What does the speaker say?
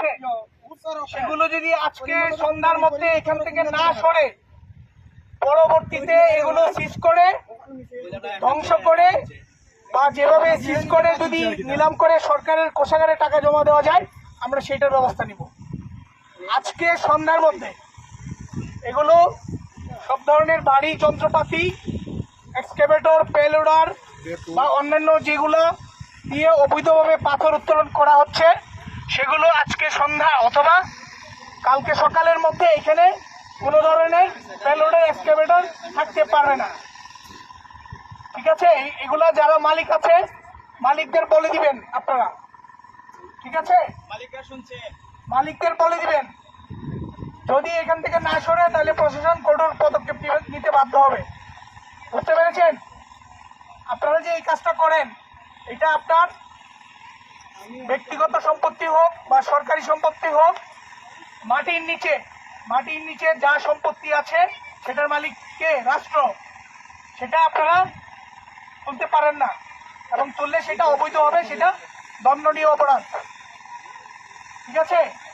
আছে সেগুলো যদি আজকে সন্ধ্যার মধ্যে এখান থেকে না সরে, পরবর্তীতে এগুলো সিজ করে, ধ্বংস করে, বা যেভাবে সিজ করে যদি নিলাম করে সরকারের কোষাগারে টাকা জমা দেওয়া যায়, আমরা সেটার ব্যবস্থা নিব। আজকে সন্ধ্যার মধ্যে এগুলো সব ধরনের বাড়ি, যন্ত্রপাতি, এক্সকেভেটর, পেলোডার বা অন্যান্য যেগুলো দিয়ে অবৈধভাবে পাথর উত্তোলন করা হচ্ছে সেগুলো আজকে সন্ধ্যা অথবা কালকে সকালের মধ্যে এখানে কোনো ধরনের পেলোডার এক্সকেভেটর থাকতে পারবে না। ঠিক আছে? এগুলা যারা মালিক আছে মালিকদের বলে দিবেন আপনারা। ঠিক আছে? মালিকরা শুনছে। মালিকদের বলে দিবেন। যদি এখান থেকে না সরে তাহলে প্রশাসন কঠোর পদক্ষেপ নিতে বাধ্য হবে। বুঝতে পেরেছেন? আপনারা যে এই কাজটা করেন এটা আপনার ব্যক্তিগত সম্পত্তি হোক বা সরকারি সম্পত্তি হোক, মাটির নিচে মাটির নিচে যা সম্পত্তি আছে, সেটার মালিক কে রাষ্ট্র, সেটা আপনারা তুলতে পারেন না। এবং তুললে সেটা অবৈধ হবে, সেটা দণ্ডনীয় অপরাধ। ঠিক আছে?